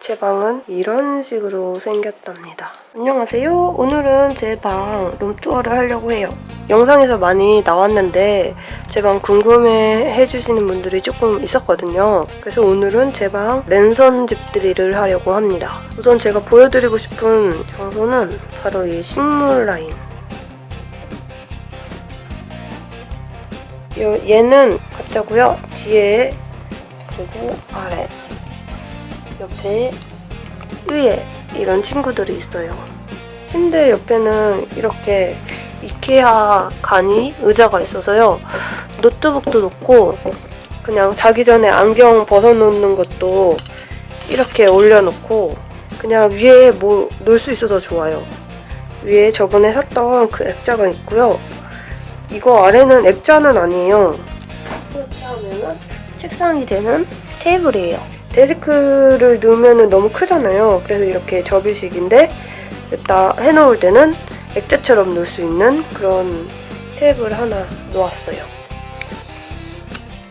제 방은 이런 식으로 생겼답니다. 안녕하세요. 오늘은 제 방 룸투어를 하려고 해요. 영상에서 많이 나왔는데 제 방 궁금해 해주시는 분들이 조금 있었거든요. 그래서 오늘은 제 방 랜선 집들이를 하려고 합니다. 우선 제가 보여드리고 싶은 장소는 바로 이 식물 라인. 요- 얘는 가짜고요. 뒤에 그리고 아래 옆에 위에 이런 친구들이 있어요. 침대 옆에는 이렇게 이케아 간이 의자가 있어서요. 노트북도 놓고 그냥 자기 전에 안경 벗어놓는 것도 이렇게 올려놓고 그냥 위에 뭐 놓을 수 있어서 좋아요. 위에 저번에 샀던 그 액자가 있고요. 이거 아래는 액자는 아니에요. 이렇게 하면은 책상이 되는 테이블이에요. 데스크를 넣으면 너무 크잖아요. 그래서 이렇게 접이식인데 여기다 해놓을 때는 액자처럼 놓을 수 있는 그런 테이블 하나 놓았어요.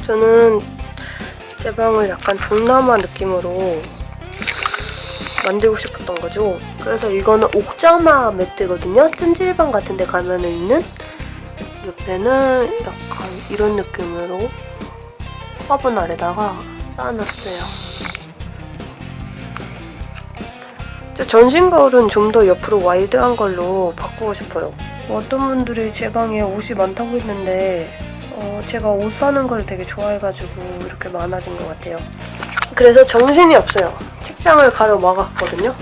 저는 제 방을 약간 동남아 느낌으로 만들고 싶었던 거죠. 그래서 이거는 옥자마 매트거든요. 찜질방 같은 데 가면 있는 옆에는 약간 이런 느낌으로 화분 아래다가 쌓아놨어요. 저 전신 거울은 좀 더 옆으로 와이드한 걸로 바꾸고 싶어요. 뭐 어떤 분들이 제 방에 옷이 많다고 했는데 어, 제가 옷 사는 걸 되게 좋아해가지고 이렇게 많아진 것 같아요. 그래서 정신이 없어요. 책장을 가로막았거든요.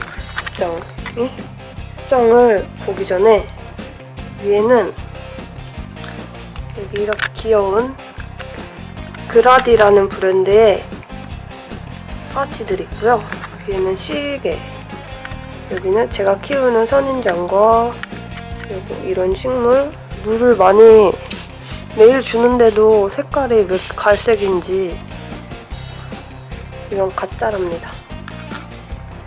책장이. 책장을 보기 전에 위에는 귀여운 그라디라는 브랜드의 파츠들이 있고요. 위에는 시계, 여기는 제가 키우는 선인장과 그리고 이런 식물 물을 많이 매일 주는데도 색깔이 왜 갈색인지 이런 가짜랍니다.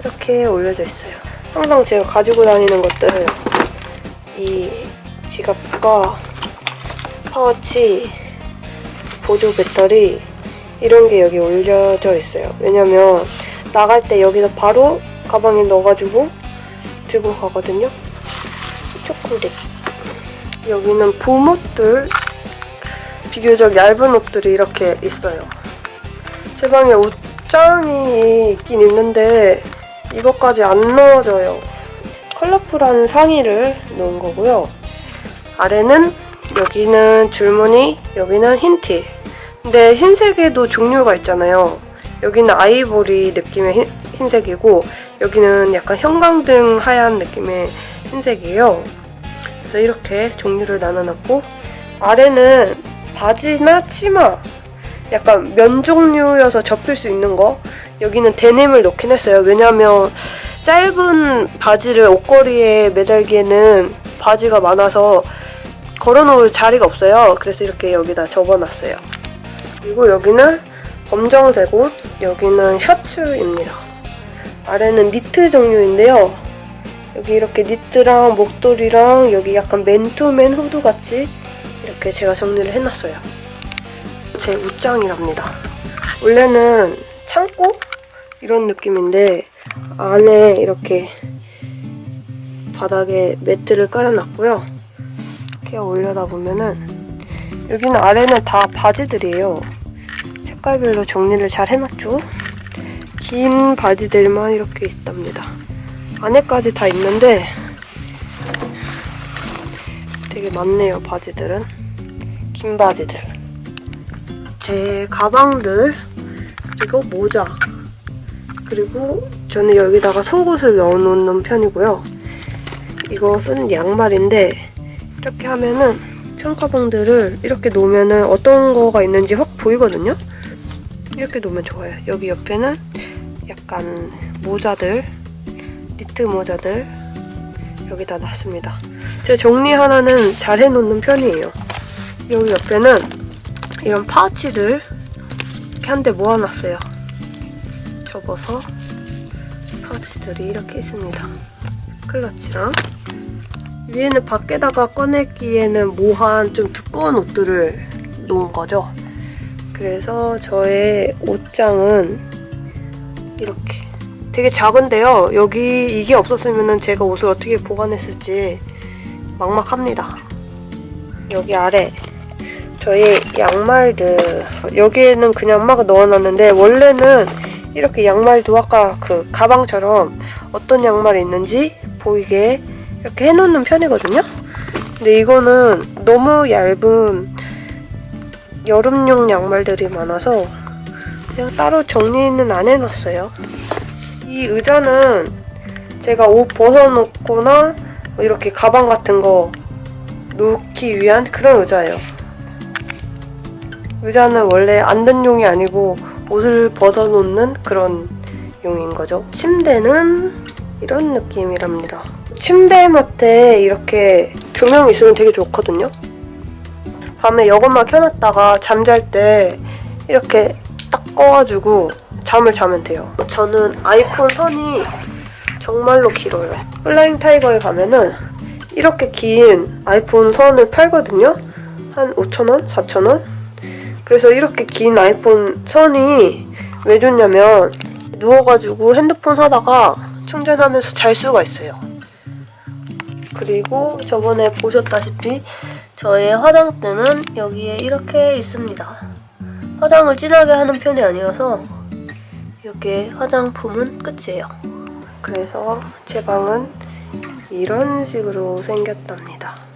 이렇게 올려져 있어요. 항상 제가 가지고 다니는 것들 이 지갑과 파우치, 보조 배터리 이런 게 여기 올려져 있어요. 왜냐면 나갈 때 여기서 바로 가방에 넣어가지고 들고 가거든요. 초콜릿. 여기는 봄옷들 비교적 얇은 옷들이 이렇게 있어요. 제 방에 옷장이 있긴 있는데 이것까지 안 넣어져요. 컬러풀한 상의를 놓은 거고요. 아래는 여기는 줄무늬, 여기는 흰티. 근데 흰색에도 종류가 있잖아요. 여기는 아이보리 느낌의 흰, 흰색이고 여기는 약간 형광등 하얀 느낌의 흰색이에요. 그래서 이렇게 종류를 나눠놨고 아래는 바지나 치마 약간 면 종류여서 접힐 수 있는 거 여기는 데님을 넣긴 했어요. 왜냐면 짧은 바지를 옷걸이에 매달기에는 바지가 많아서 걸어놓을 자리가 없어요. 그래서 이렇게 여기다 접어놨어요. 그리고 여기는 검정색 옷, 여기는 셔츠입니다. 아래는 니트 종류인데요. 여기 이렇게 니트랑 목도리랑 여기 약간 맨투맨 후드 같이 이렇게 제가 정리를 해놨어요. 제 옷장이랍니다. 원래는 창고 이런 느낌인데 안에 이렇게 바닥에 매트를 깔아놨고요. 이렇게 올려다 보면은 여기는 아래는 다 바지들이에요. 색깔별로 정리를 잘 해놨죠. 긴 바지들만 이렇게 있답니다. 안에까지 다 있는데 되게 많네요 바지들은 긴 바지들 제 가방들 그리고 모자 그리고 저는 여기다가 속옷을 넣어놓는 편이고요 이것은 양말인데 이렇게 하면은 청가방들을 이렇게 놓으면은 어떤 거가 있는지 확 보이거든요 이렇게 놓으면 좋아요 여기 옆에는 약간 모자들 니트 모자들 여기다 놨습니다. 제가 정리 하나는 잘 해놓는 편이에요. 여기 옆에는 이런 파우치들 이렇게 한 대 모아놨어요. 접어서 파우치들이 이렇게 있습니다. 클러치랑 위에는 밖에다가 꺼내기에는 모한 좀 두꺼운 옷들을 놓은 거죠. 그래서 저의 옷장은 이렇게 되게 작은데요. 여기 이게 없었으면 제가 옷을 어떻게 보관했을지 막막합니다. 여기 아래 저희 양말들 여기에는 그냥 막 넣어놨는데 원래는 이렇게 양말도 아까 그 가방처럼 어떤 양말이 있는지 보이게 이렇게 해놓는 편이거든요. 근데 이거는 너무 얇은 여름용 양말들이 많아서 그냥 따로 정리는 안 해놨어요. 이 의자는 제가 옷 벗어놓거나 뭐 이렇게 가방 같은 거 놓기 위한 그런 의자예요. 의자는 원래 앉는용이 아니고 옷을 벗어놓는 그런 용인 거죠. 침대는 이런 느낌이랍니다. 침대 맡에 이렇게 조명이 있으면 되게 좋거든요. 밤에 이것만 켜놨다가 잠잘 때 이렇게 딱 꺼가지고 잠을 자면 돼요. 저는 아이폰 선이 정말로 길어요. 플라잉 타이거에 가면은 이렇게 긴 아이폰 선을 팔거든요. 한 5,000원? 4,000원? 그래서 이렇게 긴 아이폰 선이 왜 좋냐면 누워가지고 핸드폰 하다가 충전하면서 잘 수가 있어요. 그리고 저번에 보셨다시피 저의 화장대는 여기에 이렇게 있습니다. 화장을 진하게 하는 편이 아니어서 이렇게 화장품은 끝이에요. 그래서 제 방은 이런 식으로 생겼답니다.